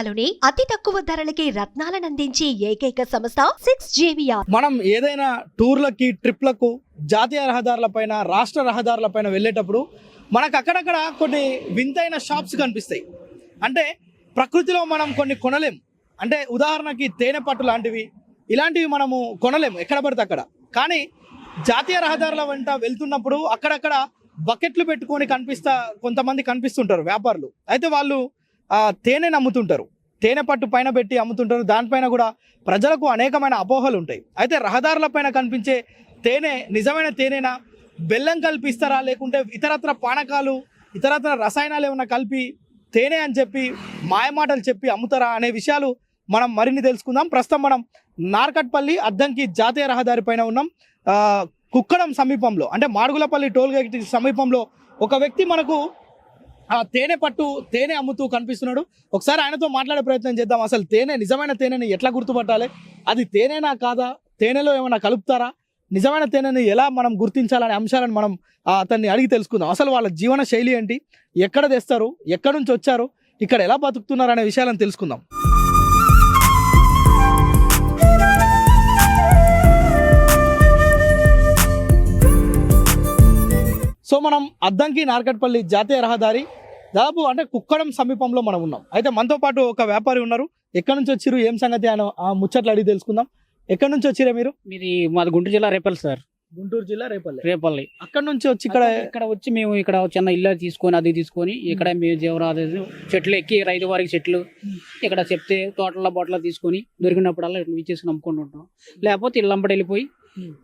తెలంగాణలోనే అతి తక్కువ ధరలకి రత్నాలనందించే ఏకైక సంస్థ సిక్స్ జేవియా మనం ఏదైనా టూర్లకి ట్రిప్లకు జాతీయ రహదారులపైన రాష్ట్ర రహదారులపైన వెళ్ళేటప్పుడు మనకు అక్కడక్కడ కొన్ని వింతైన షాప్స్ కనిపిస్తాయి. అంటే ప్రకృతిలో మనం కొన్ని కొనలేం. అంటే ఉదాహరణకి తేనె పట్టు లాంటివి ఇలాంటివి మనము కొనలేము ఎక్కడ పడితే అక్కడ. కానీ జాతీయ రహదారుల వెంట వెళ్తున్నప్పుడు అక్కడక్కడ బకెట్లు పెట్టుకొని కనిపిస్తా కొంతమంది కనిపిస్తుంటారు వ్యాపారులు. అయితే వాళ్ళు తేనెని అమ్ముతుంటారు తేనె పట్టు పైన పెట్టి అమ్ముతుంటారు. దానిపైన కూడా ప్రజలకు అనేకమైన అపోహలు ఉంటాయి. అయితే రహదారులపైన కనిపించే తేనె నిజమైన తేనెనా బెల్లం కల్పిస్తారా? లేకుంటే ఇతరత్ర పానకాలు ఇతరత్ర రసాయనాలు ఏమైనా కలిపి తేనె అని చెప్పి మాయమాటలు చెప్పి అమ్ముతారా అనే విషయాలు మనం మరిన్ని తెలుసుకుందాం. ప్రస్తుతం మనం నార్కట్పల్లి అద్దంకి జాతీయ రహదారి పైన ఉన్నాం. కుక్కడం సమీపంలో అంటే మాడుగులపల్లి టోల్ గేట్ సమీపంలో ఒక వ్యక్తి మనకు తేనె పట్టు తేనె అమ్ముతూ కనిపిస్తున్నాడు. ఒకసారి ఆయనతో మాట్లాడే ప్రయత్నం చేద్దాం. అసలు తేనె నిజమైన తేనెని ఎట్లా గుర్తుపట్టాలి? అది తేనెనా కాదా? తేనెలో ఏమైనా కలుపుతారా? నిజమైన తేనెని ఎలా మనం గుర్తించాలనే అంశాలను మనం అతన్ని అడిగి తెలుసుకుందాం. అసలు వాళ్ళ జీవన శైలి ఏంటి? ఎక్కడ తెస్తారు? ఎక్కడి నుంచి వచ్చారు? ఇక్కడ ఎలా బతుకుతున్నారు అనే విషయాలను తెలుసుకుందాం. సో మనం అద్దంకి నార్కట్పల్లి జాతీయ రహదారి దాదాపు అంటే కుక్కడం సమీపంలో మనం ఉన్నాం. అయితే మనతో పాటు ఒక వ్యాపారి ఉన్నారు. ఎక్కడి నుంచి వచ్చిరు ఏం సంగతి? అని ఆ ముచ్చట్లు అడిగి తెలుసుకుందాం. ఎక్కడి నుంచి వచ్చిరే మీరు? మీది మాది గుంటూరు జిల్లా రేపల్లి సార్. గుంటూరు జిల్లా రేపల్లి. రేపల్లి. అక్కడ నుంచి వచ్చి ఇక్కడ ఇక్కడ వచ్చి మేము ఇక్కడ చిన్న ఇల్లు తీసుకొని అది తీసుకొని ఇక్కడ మేము. జీవరాదు చెట్లు ఎక్కి రైతు వారికి చెట్లు ఇక్కడ చెప్తే తోటల బొట్టలో తీసుకొని దొరికినప్పుడల్లా ఇట్లా ఇచ్చేసి అమ్ముకుంటూ ఉంటాం లేకపోతే ఇల్లంబడి వెళ్ళిపోయి.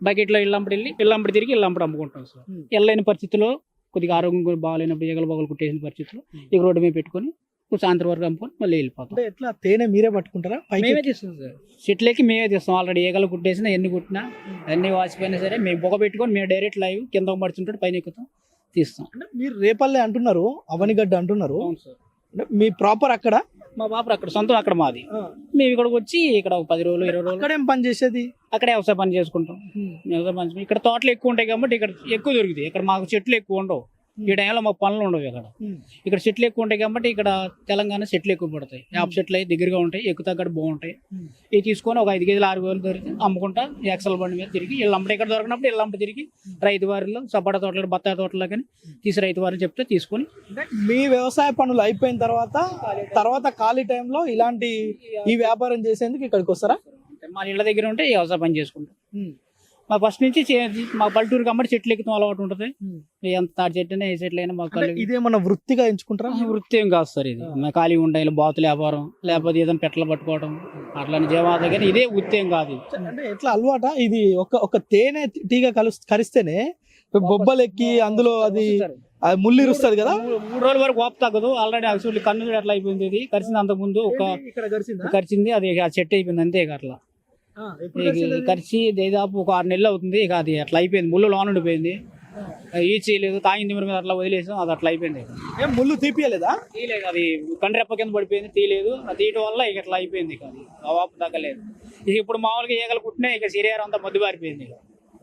బకెట్లో ఇల్లంబడి వెళ్ళి ఇల్లంబడి తిరిగి ఇల్లంబడి అమ్ముకుంటాం సార్. Hmm. వెళ్ళలేని పరిస్థితిలో కొద్దిగా ఆరోగ్యం బాగాలేనప్పుడు ఎగల బగలు కుట్టేసిన పరిస్థితిలో Hmm. ఇక రోడ్డు మీద పెట్టుకొని సాయంత్రం వరకు అమ్ముకొని మళ్ళీ వెళ్ళిపోతాం. ఎట్లా తేనె మీరే పట్టుకుంటారా? మేమే తీస్తాం సార్. చెట్లకి మేమే తీస్తాం. ఆల్రెడీ ఏగలు కుట్టేసినా ఎన్ని కుట్టినా అన్ని వాసిపోయినా సరే మేము బొగ పెట్టుకొని మేము డైరెక్ట్ లైవ్ కింద పడుతుంటే పైన ఎక్కుతాం తీస్తాం. అంటే మీరు రేపల్లె అంటున్నారు అవనిగడ్డ అంటున్నారు. అవును సార్. అంటే మీ ప్రాపర్ అక్కడ? మా బాబు అక్కడ సొంతం అక్కడ మాది. మేము ఇక్కడికి వచ్చి ఇక్కడ ఒక పది రోజులు ఇరవై రోజులు. అక్కడేం పని చేసేది? అక్కడే వ్యవసాయ పని చేసుకుంటాం. వ్యవసాయ పని. ఇక్కడ తోటలు ఎక్కువ ఉంటాయి కాబట్టి ఇక్కడ ఎక్కువ దొరుకుతాయి. ఇక్కడ మాకు చెట్లు ఎక్కువ ఉండవు. ఈ టైంలో మాకు పనులు ఉండవు ఇక్కడ. ఇక్కడ చెట్లు ఎక్కువ ఉంటాయి కాబట్టి ఇక్కడ తెలంగాణ చెట్లు ఎక్కువ పడతాయి. యాప్ చెట్లు అయితే దగ్గరగా ఉంటాయి ఎక్కువ తగ్గట్టు బాగుంటాయి. ఇవి తీసుకొని ఒక ఐదు కేజీలు ఆరు వేలు దొరికి అమ్ముకుంటా ఎక్సల్ బండి మీద తిరిగి ఇళ్ళంపటి ఇక్కడ దొరికినప్పుడు ఇళ్ళంపటి తిరిగి రైతు వారిలో సపోటా తోటలు బత్తాయి తోటలో కానీ తీసి రైతు వారిని చెప్తే తీసుకొని మీ వ్యవసాయ పనులు అయిపోయిన తర్వాత తర్వాత ఖాళీ టైంలో ఇలాంటి ఈ వ్యాపారం చేసేందుకు ఇక్కడికి వస్తారా? మా ఇళ్ళ దగ్గర ఉంటే ఈ వ్యవసాయ పని చేసుకుంటాం. మా ఫస్ట్ నుంచి మా పల్లెటూరు కమ్మటి చెట్లు ఎక్కుతాం అలవాటు ఉంటుంది. ఎంత తాడి చెట్టు అయినా ఏ చెట్లు అయినా మాకు ఇదేమన్నా వృత్తిగా ఎంచుకుంటారా? ఆ, వృత్తి ఏం కాదు సార్ ఇది. మా ఖాళీ ఉండాలి బాతులు వ్యాపారం లేకపోతే ఏదైనా పెట్టలు పట్టుకోవడం అట్లాంటి జీవాద కానీ ఇదే వృత్తి ఏం కాదు. అంటే ఎట్లా అలవాట? ఇది ఒక ఒక తేనె తీగ కలు కరిస్తేనే బొబ్బలెక్కి అందులో అది అది ముళ్ళు ఇరుస్తుంది కదా? మూడు రోజుల వరకు ఓపు తగ్గదు ఆల్రెడీ అసలు కన్ను ఎట్లా అయిపోయింది ఇది. కరిచింది అంత ముందు ఒక కరిచింది అది ఇక చెట్టు అయిపోయింది అంతే అట్లా. కరిచి దాదాపు ఒక ఆరు నెలలు అవుతుంది. ఇక అది అట్లా అయిపోయింది. ముళ్ళు లోన్ ఉండిపోయింది. ఈ చేయలేదు తాగింది మీద అట్లా వదిలేసాం అది అట్లా అయిపోయింది. ఏం ముళ్ళు తీపియలేదా? తీయలేదు అది కండ్రెప్ప కింద పడిపోయింది తీయలేదు. అది తీయటం వల్ల ఇక ఇట్లా అయిపోయింది ఇక అది. ఆ వాపు తగ్గలేదు. ఇక ఇప్పుడు మామూలుగా ఈగలు కుట్టినా ఇక శరీరం అంతా మద్దు పారిపోయింది ఇక.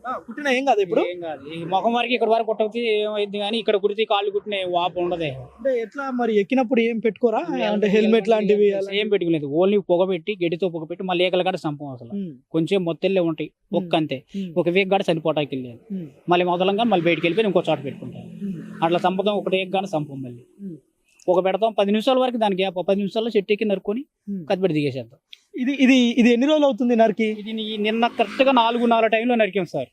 ఆ, పుట్టిన ఏం కాదు ఇప్పుడు? ఏం కాదు. ఈ ముఖం వరకు ఇక్కడ వరకు కుట్టకపోతే ఏమైంది కానీ ఇక్కడ కుడితే కాళ్ళు కుట్టిన వాపు ఉండదు. అంటే ఎట్లా మరి ఎక్కినప్పుడు ఏం పెట్టుకోరా? అంటే హెల్మెట్ లాంటివి అలా? ఏం పెట్టుకోలేదు. ఓన్లీ పొగ పెట్టి గడ్డితో పొగ పెట్టి మళ్ళీ ఏకల కాడ సంపం అసలు. ఉమ్, కొంచెం మొత్తెళ్ళే ఉంటాయి ఒక్క అంతే ఉమ్, ఒక వేగ్ కాడ చనిపోటాకి వెళ్ళాను ఉమ్, మళ్ళీ మొదలంగా మళ్ళీ బయటికి వెళ్ళిపోయి ఇంకో చోట పెట్టుకుంటాను ఉమ్, అట్లా చంపదాం ఒకటి ఏక్ కానీ సంపం మళ్ళీ. ఉమ్, ఒక పెడతాం పది నిమిషాల వరకు దానికి గ్యాప్ పది నిమిషాల్లో చెట్టు ఎక్కి నరుకొని ఉమ్. కత్తిపెట్టి దిగేసేద్దాం. ఇది ఇది ఇది ఎన్ని రోజులు అవుతుంది నరికి? ఇది నిన్న కరెక్ట్గా నాలుగున్నర టైంలో నరికాం సార్.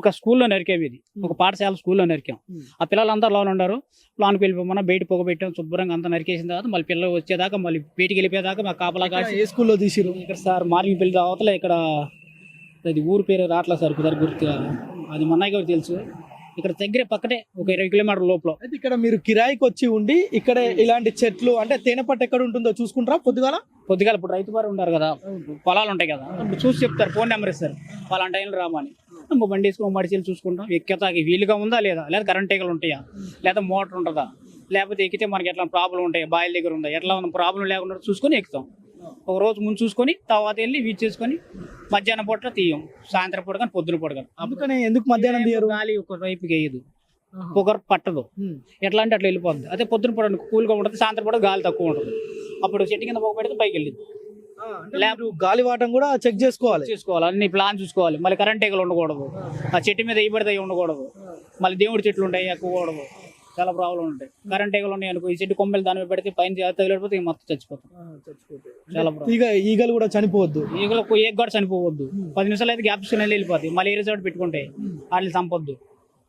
ఒక స్కూల్లో నరికాం ఇది. ఒక పాఠశాల స్కూల్లో నరికాం. ఆ పిల్లలందరూ లోన్ ఉన్నారు లోన్కి వెళ్ళిపోమన్నా బయట పొగ పెట్టాం శుభ్రంగా అంతా నరికేసిన తర్వాత మళ్ళీ పిల్లలు వచ్చేదాకా మళ్ళీ బయటికి వెళ్ళిపోయేదాకా మా కాపలా కాసి ఏ స్కూల్లో తీసిరు? ఇక్కడ సార్ మార్నింగ్ పెళ్ళి అవతల ఇక్కడ. అది ఊరు పేరు రాట్లా సార్ కుదర గుర్తుగా. అది మన్నయ్య గారు తెలుసు? ఇక్కడ దగ్గరే పక్కనే ఒక ఇరవై కిలోమీటర్ లోపల. అయితే ఇక్కడ మీరు కిరాయికి వచ్చి ఉండి ఇక్కడే ఇలాంటి చెట్లు అంటే తేనె పట్టు ఎక్కడ ఉంటుందో చూసుకుంటారా పొద్దుగాల? పొద్దుగాల ఇప్పుడు రైతు వారు ఉంటారు కదా పొలాలు ఉంటాయి కదా అప్పుడు చూసి చెప్తారు ఫోన్ నెంబర్ ఇస్తారు పలాంటి టైంలో రామని బండి వేసుకొని మడిచీలు చూసుకుంటాం. ఎక్కేతాకి వీలుగా ఉందా లేదా? లేదా కరెంట్ తీగలు ఉంటాయా? లేదా మోటార్ ఉంటుందా? లేకపోతే ఎక్కితే మనకి ఎట్లా ప్రాబ్లం ఉంటాయి? బాయిల దగ్గర ఉందా? ఎట్లా ఉన్న ప్రాబ్లం లేకుండా చూసుకొని ఎక్కుతాం. ఒక రోజు ముందు చూసుకొని తర్వాత వెళ్ళి వీచ్ చేసుకొని మధ్యాహ్నం పూట తీయం. సాయంత్రం పూట కానీ పొద్దున పూట కానీ. అందుకని ఎందుకు మధ్యాహ్నం తీయరు? గాలి ఒక వైపుకి వేయదు. పొగరు పట్టదు. ఎట్లా అంటే అట్లా వెళ్ళిపోద్ది. అదే పొద్దున పూట కూల్గా ఉంటుంది సాయంత్రం పూట గాలి తక్కువ ఉంటుంది. అప్పుడు చెట్టు కింద పొగ పెడితే పైకి వెళ్ళింది ల్యాబ్ గాలివాటం కూడా చెక్ చేసుకోవాలి. చూసుకోవాలి. అన్ని ప్లాన్ చూసుకోవాలి. మళ్ళీ కరెంట్ ఏగలు ఉండకూడదు. ఆ చెట్టు మీద ఇవ్వబడితే ఉండకూడదు. మళ్ళీ దేవుడి చెట్లు ఉంటాయి ఎక్కువకూడదు చాలా ప్రాబ్లం ఉంటాయి. కరెంట్ ఏగలు ఉన్నాయి అనుకో ఈ చెట్టు కొమ్మలు దాని మీద పెడితే పైన తగిలిపోతే మొత్తం చచ్చిపోతాం. చాలా ప్రాబ్లం ఈగ ఈగలు కూడా చనిపోవద్దు. ఈగలకు ఏ కూడా చనిపోవద్దు. పది నిమిషాలు అయితే గ్యాప్ తీసుకుని వెళ్ళిపోతాయి మళ్ళీ ఏ రిజల్ట్ పెట్టుకుంటే వాళ్ళని చంపొద్దు.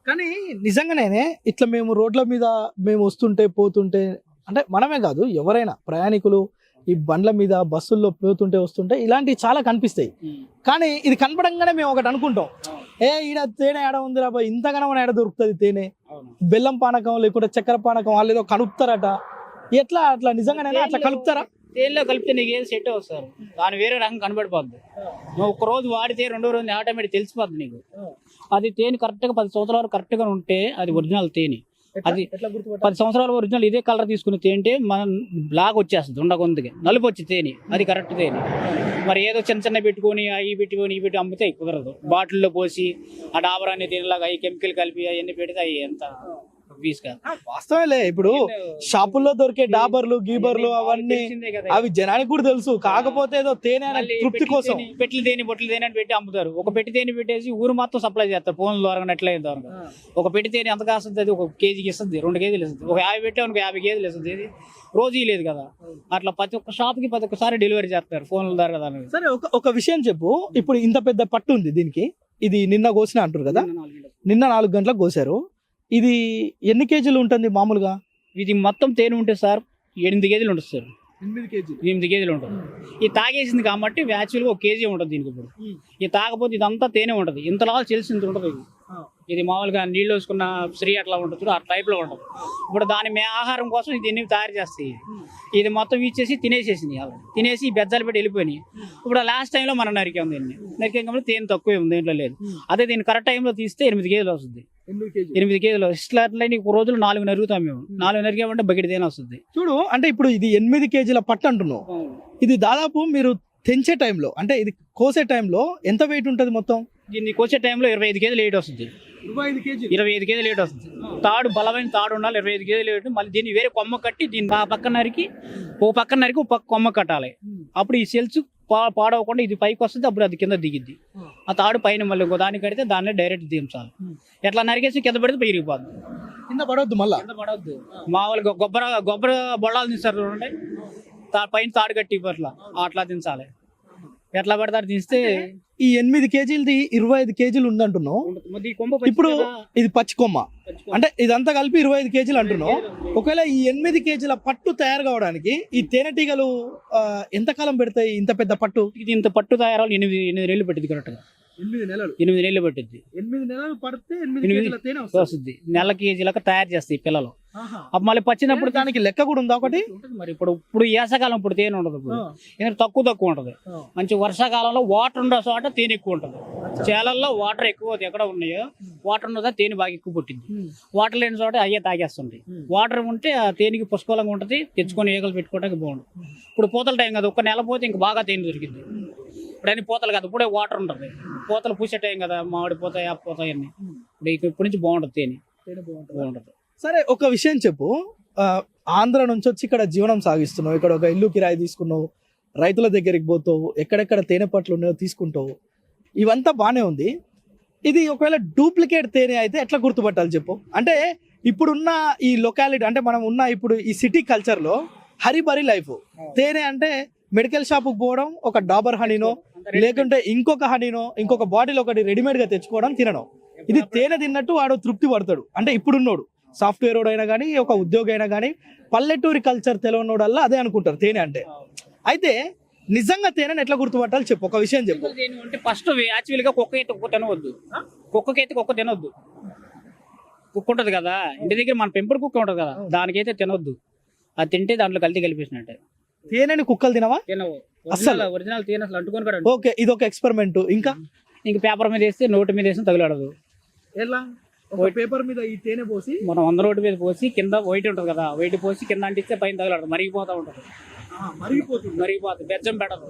కానీ నిజంగానే ఇట్లా మేము రోడ్ల మీద మేము వస్తుంటే పోతుంటే అంటే మనమే కాదు ఎవరైనా ప్రయాణికులు ఈ బండ్ల మీద బస్సుల్లో పోతుంటే వస్తుంటే ఇలాంటివి చాలా కనిపిస్తాయి. కానీ ఇది కనపడంగానే మేము ఒకటి అనుకుంటాం. ఏ ఈడ తేనె ఏడ ఉంది రాబా ఇంతగానో మన ఏడ దొరుకుతుంది తేనె? బెల్లం పానకం లేకుంటే చక్కెర పానకం వాళ్ళు ఏదో కలుపుతారట. ఎట్లా అట్లా? నిజంగానే అట్లా కలుపుతారా? తేలిలో కలిపితే నీకు ఏది సెట్ అవుతారు దాని వేరే రకం కనబడిపోద్ది. నువ్వు ఒక రోజు వాడితే రెండో రోజు ఆటోమేటిక్ తెలిసిపోద్ది నీకు. అది తేనె కరెక్ట్గా పది సంవత్సరాల వరకు కరెక్ట్గా ఉంటే అది ఒరిజినల్ తేనె. అది పది సంవత్సరాల ఒరిజినల్ ఇదే కలర్ తీసుకుని తేంటే మనం బ్లాక్ వచ్చేస్తుంది ఉండకొందుకి నలుపు వచ్చి తేనె. అది కరెక్ట్ తేనె. మరి ఏదో చిన్న చిన్న పెట్టుకొని అవి పెట్టుకొని ఇవి పెట్టి అమ్మితే కుదరదు. బాటిల్లో పోసి ఆ డాబరాన్ని తేనెలాగా అవి కెమికల్ కలిపి అవన్నీ పెడితే అవి ఎంత పీస్ కాదు. వాస్తవేలే ఇప్పుడు షాపుల్లో దొరికే డాబర్లు గీబర్లు అవన్నీ. అవి జనానికి కూడా తెలుసు. కాకపోతే ఏదో తేనె తృప్తి పెట్టి కోసం. పెట్లు తేనె బొట్లు తేనె అని పెట్టి అమ్ముతారు. ఒక పెట్టి తేనె పెట్టేసి ఊరు మొత్తం సప్లై చేస్తారు. ఫోన్ ద్వారా ఎట్లా ద్వారా ఒక పెట్టి తేనె ఎంత కాస్తుంది అది? ఒక కేజీకి ఇస్తుంది రెండు కేజీలు ఇస్తుంది. ఒక యాభై పెట్టే ఒక యాభై కేజీలు ఇస్తుంది. రోజు లేదు కదా. అట్లా ప్రతి ఒక్క షాప్కి ప్రతి ఒక్కసారి డెలివరీ చేస్తారు ఫోన్ల ద్వారా కదా. సరే ఒక ఒక విషయం చెప్పు. ఇప్పుడు ఇంత పెద్ద పట్టు ఉంది దీనికి. ఇది నిన్న కోసిన అంటారు కదా. నిన్న నాలుగు గంటలకు. కోసారు ఇది ఎన్ని కేజీలు ఉంటుంది మామూలుగా? ఇది మొత్తం తేనె ఉంటే సార్ ఎనిమిది కేజీలు ఉంటుంది సార్. ఎనిమిది కేజీలు. ఎనిమిది కేజీలు ఉంటుంది. ఇది తాగేసింది కాబట్టి యాక్చువల్గా ఒక కేజీ ఉంటుంది దీనికి ఇప్పుడు. ఇది తాగపోతే ఇదంతా తేనె ఉంటుంది. ఇంతలా ఇంత ఉంటుంది ఇది. ఇది మామూలుగా నీళ్ళు వేసుకున్న శ్రీ అట్లా ఉంటుంది ఆ type లో ఉంటుంది. ఇప్పుడు దాని మే ఆహారం కోసం ఇది ఎన్ని తయారు చేస్తాయి? ఇది మొత్తం ఇచ్చేసి తినేసేసింది. తినేసి ఈ బెజ్జాలు పెట్టి వెళ్ళిపోయినాయి. ఇప్పుడు లాస్ట్ టైంలో మనం నరికాం దీన్ని. నరికాం కాబట్టి తేనె తక్కువ ఉంది దీంట్లో లేదు. అదే దీన్ని కరెక్ట్ టైంలో తీస్తే ఎనిమిది కేజీలు వస్తుంది. ఎనిమిది కేజీలు. ఇట్లా అట్లా ఒక రోజులు నాలుగు నరుగుతాం మేము. నాలుగు నరికామంటే బకెట్ తేనె వస్తుంది. చూడు అంటే ఇప్పుడు ఇది ఎనిమిది కేజీల పట్టు అంటున్నావు. ఇది దాదాపు మీరు తెంచే టైంలో అంటే ఇది కోసే టైంలో ఎంత వెయిట్ ఉంటుంది మొత్తం? దీన్ని కోసే టైంలో ఇరవై ఐదు కేజీలు లేట్ వస్తుంది. ఇరవై ఐదు కేజీలు. లేట్ వస్తుంది. తాడు బలమైన తాడు ఉండాలి ఇరవై ఐదు కేజీలు లేట్ మళ్ళీ దీన్ని వేరే కొమ్మ కట్టి దీన్ని ఆ పక్కన నరికి ఓ పక్కన నరికి ఒక పక్క కొమ్మ కట్టాలి. అప్పుడు ఈ సెల్స్ పాడవకుండా ఇది పైకి వస్తుంది అప్పుడు అది కింద దిగిద్ది. ఆ. తాడు పైన మళ్ళీ ఇంకో దాన్ని కడితే దాన్ని డైరెక్ట్ దించాలి. ఎట్లా నరికేసి కింద పెడితే పెరిగిపోద్ది. కింద పడవద్దు మళ్ళా? కింద పడవద్దు. మామూలుగా కొబ్బరి కొబ్బరి బొళ్ళాలు దించారు చూడండి. తా- పైన తాడు కట్టి అట్లా అట్లా దించాలి. ఎట్లా పడతారు దించితే ఈ ఎనిమిది కేజీలది ఇరవై ఐదు కేజీలు ఉందంటున్నావు. ఇప్పుడు ఇది పచ్చి కొమ్మ. అంటే ఇదంతా కలిపి ఇరవై ఐదు కేజీలు అంటున్నావు. ఒకవేళ ఈ ఎనిమిది కేజీల పట్టు తయారు కావడానికి ఈ తేనెటీగలు ఎంతకాలం పెడతాయి ఇంత పెద్ద పట్టు? ఇది ఇంత పట్టు తయారాలు ఎనిమిది ఎనిమిది నెలలు పట్టింది కరెక్ట్గా ఎనిమిది నెలలు. ఎనిమిది నెలలు పట్టింది ఎనిమిది నెలలు పడితే ఎనిమిది ఎనిమిది కేజీల తేనె వస్తుంది. నెల కేజీలకు తయారు చేస్తాయి పిల్లలు. అప్పుడు మళ్ళీ పచ్చినప్పుడు దానికి లెక్క కూడా ఉందా ఒకటి? మరి. ఇప్పుడు ఇప్పుడు వేసవకాలం ఇప్పుడు తేనె ఉండదు ఇప్పుడు. ఎందుకంటే తక్కువ తక్కువ ఉంటుంది. మంచి వర్షాకాలంలో వాటర్ ఉండే చోట తేనె ఎక్కువ ఉంటుంది. చేలల్లో వాటర్ ఎక్కువ. ఎక్కడ ఉన్నాయో వాటర్ ఉన్నదా తేనె బాగా ఎక్కువ పుట్టింది వాటర్ లేని చోట అయ్యే తాగేస్తుంటాయి వాటర్ ఉంటే ఆ తేనెకి పుష్కలంగా ఉంటుంది. తెచ్చుకొని ఈగలు పెట్టుకోవడానికి బాగుంటుంది ఇప్పుడు పూతల టైం కదా ఒక నెల పోతే ఇంక బాగా తేనె దొరికింది ఇప్పుడు అన్ని పూతలు కాదు ఇప్పుడే వాటర్ ఉంటుంది. పూతలు పూసే టైం కదా మామిడి పోతాయి ఆ పోతాయి అన్ని. ఇప్పుడు ఇప్పటి నుంచి బాగుంటుంది తేనె. బాగుంటుంది. సరే ఒక విషయం చెప్పు. ఆ, ఆంధ్ర నుంచి వచ్చి ఇక్కడ జీవనం సాగిస్తున్నావు ఇక్కడ ఒక ఇల్లు కిరాయి తీసుకున్నావు రైతుల దగ్గరికి పోతావు ఎక్కడెక్కడ తేనె పట్లు ఉన్నాయో తీసుకుంటావు. ఇవంతా బాగానే ఉంది. ఇది ఒకవేళ డూప్లికేట్ తేనె అయితే ఎట్లా గుర్తుపట్టాలి చెప్పు? అంటే ఇప్పుడున్న ఈ లొకాలిటీ అంటే మనం ఉన్న ఇప్పుడు ఈ సిటీ కల్చర్లో హరిబరి లైఫ్ తేనె అంటే మెడికల్ షాప్కి పోవడం ఒక డాబర్ హనీనో లేకుంటే ఇంకొక హనీనో ఇంకొక బాటిల్ ఒకటి రెడీమేడ్గా తెచ్చుకోవడం తినడం. ఇది తేనె తిన్నట్టు వాడు తృప్తి పడతాడు. అంటే ఇప్పుడున్నోడు సాఫ్ట్వేర్ అయినా కానీ ఒక ఉద్యోగి అయినా కానీ పల్లెటూరి కల్చర్ తెలియనోడల్లా అదే అనుకుంటారు తేనె అంటే. అయితే నిజంగా తేనెని ఎట్లా గుర్తుపట్టాలి చెప్పు ఒక విషయం చెప్పు. అంటే ఫస్ట్ యాక్చువల్గా కుక్క అయితే కుక్క తినవద్దు. కుక్కకైతే కుక్క తినవద్దు కుక్క ఉంటుంది కదా ఇంటి దగ్గర మన పెంపుడు కుక్క ఉంటుంది కదా దానికైతే తినవద్దు అది తింటే దాంట్లో కల్తీ కలిపేసినట్టే. తేనెని కుక్కలు తినవా? తినవు. అస్సలు? ఒరిజినల్ తేనె అసలు అంటుకొని కూడా ఓకే ఇది ఒక ఎక్స్పెరిమెంట్ ఇంకా? ఇంక పేపర్ మీద వేస్తే నోటి మీద వేసి తగులాడదు. ఎలా? ఒక పేపర్ మీద ఈ తేనె పోసి? మనం వంద రోడ్డు మీద పోసి కింద వైట్ ఉంటుంది కదా వైట్ పోసి కింద అంటిస్తే పైన తగులాడదు మరిగిపోతూ ఉంటుంది. మరిగిపోతుంది. మరిగిపోతుంది బెచ్చం పెడదు.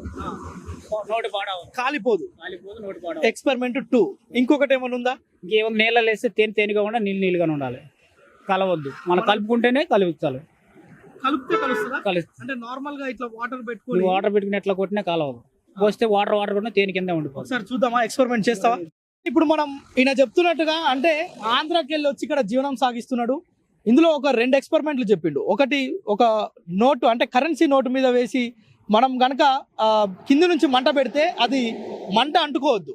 నోటి పాడవు కాలిపోదు. కాలిపోదు నోటి పాడవు ఎక్స్పెరిమెంట్ టూ ఇంకొకటి ఏమైనా ఉందా? ఇంకేమో నీళ్ళలో వేస్తే తేనె తేనెగా ఉండా నీళ్ళు నీళ్ళుగానే ఉండాలి. కలవద్దు. మనం కలుపుకుంటేనే కలిపించాలి కలిపితే కలుస్తుందా? కలి అంటే నార్మల్గా ఇట్లా వాటర్ పెట్టుకొని వాటర్ పెట్టుకుని ఎట్లా కొట్టినా కలవదు పోస్తే వాటర్ వాటర్ కొట్టినా తేనె కింద ఉండిపోతుంది ఒకసారి చూద్దామా ఎక్స్పెరిమెంట్ చేస్తావా? ఇప్పుడు మనం ఈయన చెప్తున్నట్టుగా అంటే ఆంధ్రాకి వెళ్ళి వచ్చి ఇక్కడ జీవనం సాగిస్తున్నాడు. ఇందులో ఒక రెండు ఎక్స్పెరిమెంట్లు చెప్పిండు. ఒకటి ఒక నోటు అంటే కరెన్సీ నోటు మీద వేసి మనం గనక కింది నుంచి మంట పెడితే అది మంట అంటుకోవద్దు.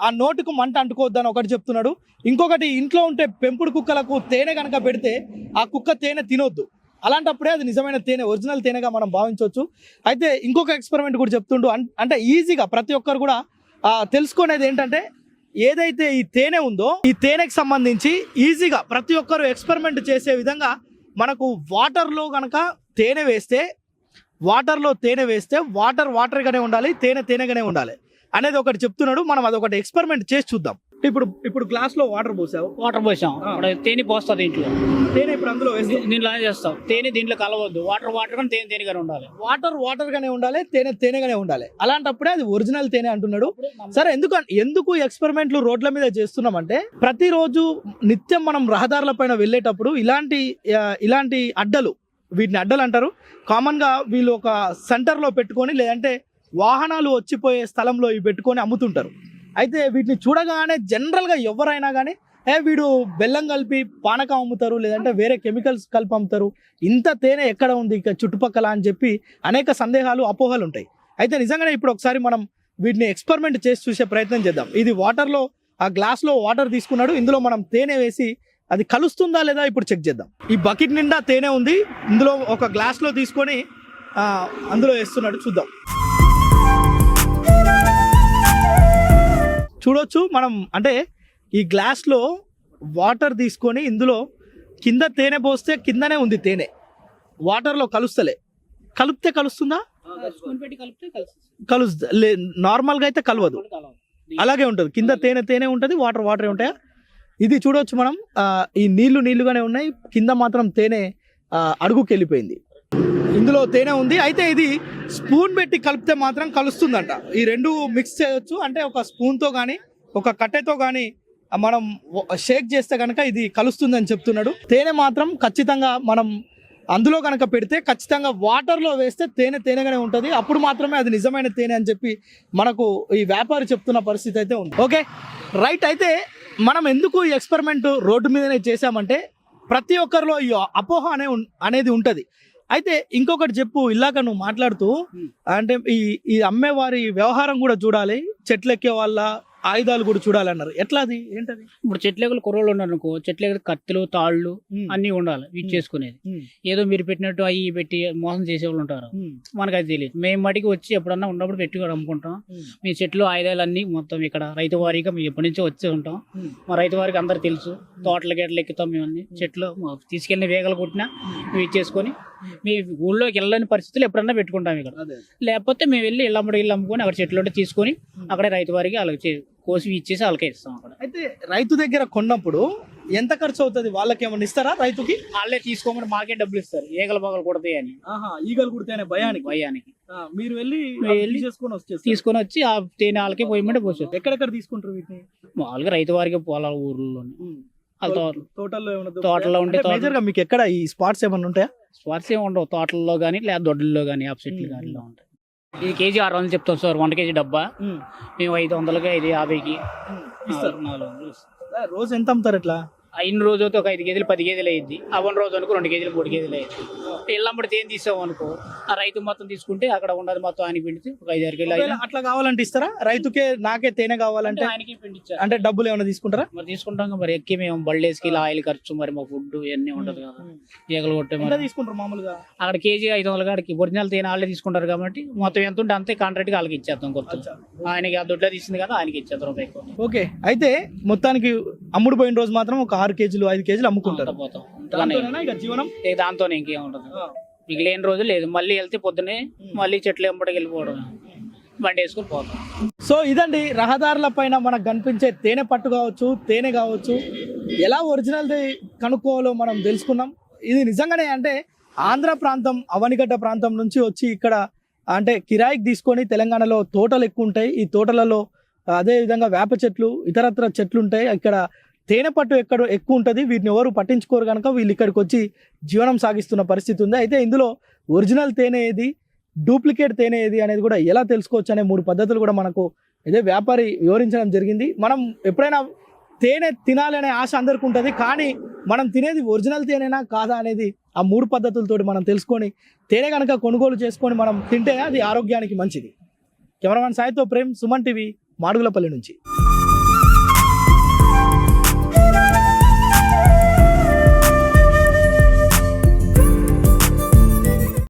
ఆ నోటుకు మంట అంటుకోవద్దు అని ఒకటి చెప్తున్నాడు. ఇంకొకటి ఇంట్లో ఉంటే పెంపుడు కుక్కలకు తేనె కనుక పెడితే ఆ కుక్క తేనె తినొద్దు. అలాంటప్పుడే అది నిజమైన తేనె ఒరిజినల్ తేనెగా మనం భావించవచ్చు. అయితే ఇంకొక ఎక్స్పెరిమెంట్ కూడా చెప్తుండు. అంటే ఈజీగా ప్రతి ఒక్కరు కూడా తెలుసుకునేది ఏంటంటే ఏదైతే ఈ తేనె ఉందో ఈ తేనెకి సంబంధించి ఈజీగా ప్రతి ఒక్కరు ఎక్స్పెరిమెంట్ చేసే విధంగా మనకు వాటర్లో కనుక తేనె వేస్తే వాటర్లో తేనె వేస్తే వాటర్ వాటర్గానే ఉండాలి తేనె తేనెగానే ఉండాలి అనేది ఒకటి చెప్తున్నాడు. మనం అదొకటి ఎక్స్పెరిమెంట్ చేసి చూద్దాం. ఇప్పుడు ఇప్పుడు గ్లాస్లో వాటర్ పోసావు? వాటర్ పోసాం. తేనె పోస్తుంది ఇంట్లో తేనె ఇప్పుడు అందులో దీంట్లో చేస్తాం. తేనె దీంట్లో కలవద్దు. వాటర్ వాటర్ కానీ తేనె తేనెగానే ఉండాలి. వాటర్ వాటర్ గానే ఉండాలి తేనె తేనెగానే ఉండాలి. అలాంటప్పుడే అది ఒరిజినల్ తేనె అంటున్నాడు. సరే ఎందుకు ఎందుకు ఎక్స్పెరిమెంట్లు రోడ్ల మీద చేస్తున్నామంటే ప్రతిరోజు నిత్యం మనం రహదారుల పైన వెళ్ళేటప్పుడు ఇలాంటి ఇలాంటి అడ్డలు వీటిని అడ్డలు అంటారు. కామన్గా వీళ్ళు ఒక సెంటర్లో పెట్టుకొని లేదంటే వాహనాలు వచ్చిపోయే స్థలంలో ఇవి పెట్టుకొని అమ్ముతుంటారు. అయితే వీటిని చూడగానే జనరల్గా ఎవరైనా కానీ ఏ వీడు బెల్లం కలిపి పానకం అమ్ముతారు లేదంటే వేరే కెమికల్స్ కలిపి అమ్ముతారు ఇంత తేనె ఎక్కడ ఉంది ఇక చుట్టుపక్కల అని చెప్పి అనేక సందేహాలు అపోహలు ఉంటాయి. అయితే నిజంగానే ఇప్పుడు ఒకసారి మనం వీటిని ఎక్స్పెరిమెంట్ చేసి చూసే ప్రయత్నం చేద్దాం. ఇది వాటర్లో ఆ గ్లాస్లో వాటర్ తీసుకున్నాడు ఇందులో మనం తేనె వేసి అది కలుస్తుందా లేదా ఇప్పుడు చెక్ చేద్దాం. ఈ బకెట్ నిండా తేనె ఉంది ఇందులో ఒక గ్లాస్లో తీసుకొని అందులో వేస్తున్నాడు చూద్దాం. చూడొచ్చు. మనం అంటే ఈ గ్లాస్లో వాటర్ తీసుకొని ఇందులో కింద తేనె పోస్తే కిందనే ఉంది తేనె. వాటర్లో కలుస్తలే. కలిపితే కలుస్తుందా? కలుస్తుంది కలుస్త లే నార్మల్గా అయితే కలవదు. అలాగే ఉంటుంది. కింద తేనె తేనె ఉంటుంది వాటర్ వాటర్ ఉంటాయా? ఇది చూడవచ్చు మనం. ఈ నీళ్ళు నీళ్ళుగానే ఉన్నాయి. కింద మాత్రం తేనె అడుగుకి వెళ్ళిపోయింది ఇందులో తేనె ఉంది. అయితే ఇది స్పూన్ పెట్టి కలిపితే మాత్రం కలుస్తుందంట. ఈ రెండు మిక్స్ చేయొచ్చు. అంటే ఒక స్పూన్తో కానీ ఒక కట్టెతో కానీ మనం షేక్ చేస్తే కనుక ఇది కలుస్తుందని చెప్తున్నాడు. తేనె మాత్రం ఖచ్చితంగా మనం అందులో కనుక పెడితే ఖచ్చితంగా వాటర్లో వేస్తే తేనె తేనెగానే ఉంటుంది. అప్పుడు మాత్రమే అది నిజమైన తేనె అని చెప్పి మనకు ఈ వ్యాపారి చెప్తున్న పరిస్థితి అయితే ఉంది. ఓకే? రైట్. అయితే మనం ఎందుకు ఈ ఎక్స్పెరిమెంట్ రోడ్డు మీదనే చేశామంటే ప్రతి ఒక్కరిలో ఈ అపోహ అనే ఉన్- అనేది ఉంటుంది. అయితే ఇంకొకటి చెప్పు ఇలాక నువ్వు మాట్లాడుతూ అంటే ఈ ఈ అమ్మే వారి వ్యవహారం కూడా చూడాలి చెట్లు ఎక్కే వాళ్ళ ఆయుధాలు కూడా చూడాలన్నారు. ఎట్లా అది ఏంటది? ఇప్పుడు చెట్లేకలు కుర్రోళ్ళు ఉన్నారు అనుకో చెట్లేకలు కత్తులు తాళ్ళు అన్నీ ఉండాలి ఇవి చేసుకునేది. ఏదో మీరు పెట్టినట్టు అవి పెట్టి మోసం చేసే వాళ్ళు ఉంటారు. మనకు అది తెలియదు మేము మటుకి వచ్చి ఎప్పుడన్నా ఉన్నప్పుడు పెట్టి కూడా అమ్ముకుంటాం. మీ చెట్లు ఆయుధాలు అన్ని మొత్తం ఇక్కడ రైతు వారీగా మేము ఎప్పటి నుంచో వచ్చి ఉంటాం. మా రైతు వారికి అందరు తెలుసు. తోటల గేటలు ఎక్కుతాం మేము అన్ని. చెట్లు తీసుకెళ్ళిన వేగలు కొట్టినా మేము ఇచ్చేసుకొని మీ ఊళ్ళోకి వెళ్ళని పరిస్థితులు ఎప్పుడన్నా పెట్టుకుంటాం ఇక్కడ. లేకపోతే మేము వెళ్ళి ఇళ్ళమ్మడి ఇల్లు అమ్ముకొని అక్కడ చెట్లు ఉంటే తీసుకొని అక్కడే రైతు వారికి వాళ్ళకి కోసి ఇచ్చేసి వాళ్ళకే ఇస్తాం అక్కడ. అయితే రైతు దగ్గర కొన్నప్పుడు ఎంత ఖర్చు అవుతుంది? వాళ్ళకి ఏమన్నా ఇస్తారా రైతుకి? వాళ్ళే తీసుకోమని మాకే డబ్బులు ఇస్తారు. ఈగల బాగలు కొడతాయి అని. ఆహా ఈగలు కుడితేనే భయానికి? భయానికి. మీరు వెళ్ళి వెళ్ళి చేసుకొని వచ్చేస్తారు. తీసుకొని వచ్చి ఆ తేనె వాళ్ళకి పోయమంటే పోసేది ఎక్కడెక్కడ తీసుకుంటారు వీటిని? మామూలుగా రైతు వారికి పొలాల తోటలు తోటల్లో తోటలో ఉంటే తోటలు. మేజర్గా మీకు ఎక్కడ ఈ స్పాట్స్ ఏమైనా ఉంటాయా? స్వార్స్ ఏమి ఉండవు. తోటల్లో కానీ లేదా దొడ్లలో కానీ యాప్ చెట్లు కానీ ఉంటాయి. ఇది కేజీ ఆరు వందలు చెప్తాం సార్. వంద కేజీ డబ్బా. మేము. ఐదు వందలకి ఐదు యాభైకి. రోజు ఎంత అమ్ముతారు ఇట్లా? అయిన రోజు అయితే ఒక ఐదు కేజీలు పది కేజీలు అయ్యింది అవన్న రోజు అనుకో రెండు కేజీలు మూడు కేజీలు అయ్యింది ఇళ్ళమ్మడి తేనె తీసావు అనుకో ఆ రైతు మొత్తం తీసుకుంటే అక్కడ ఉన్నది మొత్తం ఆయనకి పిండితే ఒక ఐదు ఆరు అట్లా కావాలంటే ఇస్తారా? రైతుకే నాకే తేనె కావాలంటే ఆయనకి పిండిచ్చారు. అంటే డబ్బులు ఏమైనా తీసుకుంటారా? మరి తీసుకుంటాం మరి ఎక్కి మేము బళ్ళేసుకి ఆయిల్ ఖర్చు మరి మా ఫుడ్ ఇవన్నీ ఉండదు కదా. ఈగలు కొట్టే మరి. తీసుకుంటారు మామూలుగా? అక్కడ కేజీ ఐదు వందల కాడికి ఒరిజినల్ తేనె వాళ్ళే తీసుకుంటారు కాబట్టి మొత్తం ఎంత ఉంటే అంతే కాంట్రాక్ట్గా వాళ్ళకి ఇచ్చేద్దాం కొత్త. ఆయనకి ఆ దొడ్లో తీసింది కదా ఆయనకి ఇచ్చేద్దాం. ఓకే. అయితే మొత్తానికి అమ్ముడు పోయిన రోజు మాత్రం ఒక ఆరు కేజీలు ఐదు కేజీలు అమ్ముకుంటారు. దాంతోనేనా ఇక జీవనం? దాంతోనే ఇంకేం ఉండదు మీకు లేని రోజు లేదు. మళ్ళీ వెళ్తే పొద్దునే మళ్ళీ చెట్లు ఎంబడికి వెళ్ళిపోవడం. బండి వేసుకుని పోతాం. సో ఇదండి రహదారుల పైన మనకు కనిపించే తేనె పట్టు కావచ్చు తేనె కావచ్చు. ఎలా ఒరిజినల్ది కనుక్కోవాలో మనం తెలుసుకున్నాం ఇది నిజంగానే అంటే ఆంధ్ర ప్రాంతం అవనిగడ్డ ప్రాంతం నుంచి వచ్చి ఇక్కడ అంటే కిరాయికి తీసుకొని తెలంగాణలో తోటలు ఎక్కువ ఉంటాయి. ఈ తోటలలో అదే విధంగా వేప చెట్లు ఇతరత్ర చెట్లు ఉంటాయి. ఇక్కడ తేనె పట్టు ఎక్కడ ఎక్కువ ఉంటుంది వీటిని ఎవరు పట్టించుకోరు కనుక వీళ్ళు ఇక్కడికి వచ్చి జీవనం సాగిస్తున్న పరిస్థితి ఉంది. అయితే ఇందులో ఒరిజినల్ తేనె ఏది డూప్లికేట్ తేనె ఏది అనేది కూడా ఎలా తెలుసుకోవచ్చు అనే మూడు పద్ధతులు కూడా మనకు ఇదే వ్యాపారి వివరించడం జరిగింది. మనం ఎప్పుడైనా తేనె తినాలి అనే ఆశ అందరికి ఉంటుంది కానీ మనం తినేది ఒరిజినల్ తేనెనా కాదా అనేది ఆ మూడు పద్ధతులతోటి మనం తెలుసుకొని తేనె కనుక కొనుగోలు చేసుకొని మనం తింటే అది ఆరోగ్యానికి మంచిది. కెమెరామాన్ సాయితో ప్రేమ్ సుమన్ టీవీ మాడుగులపల్లి నుంచి.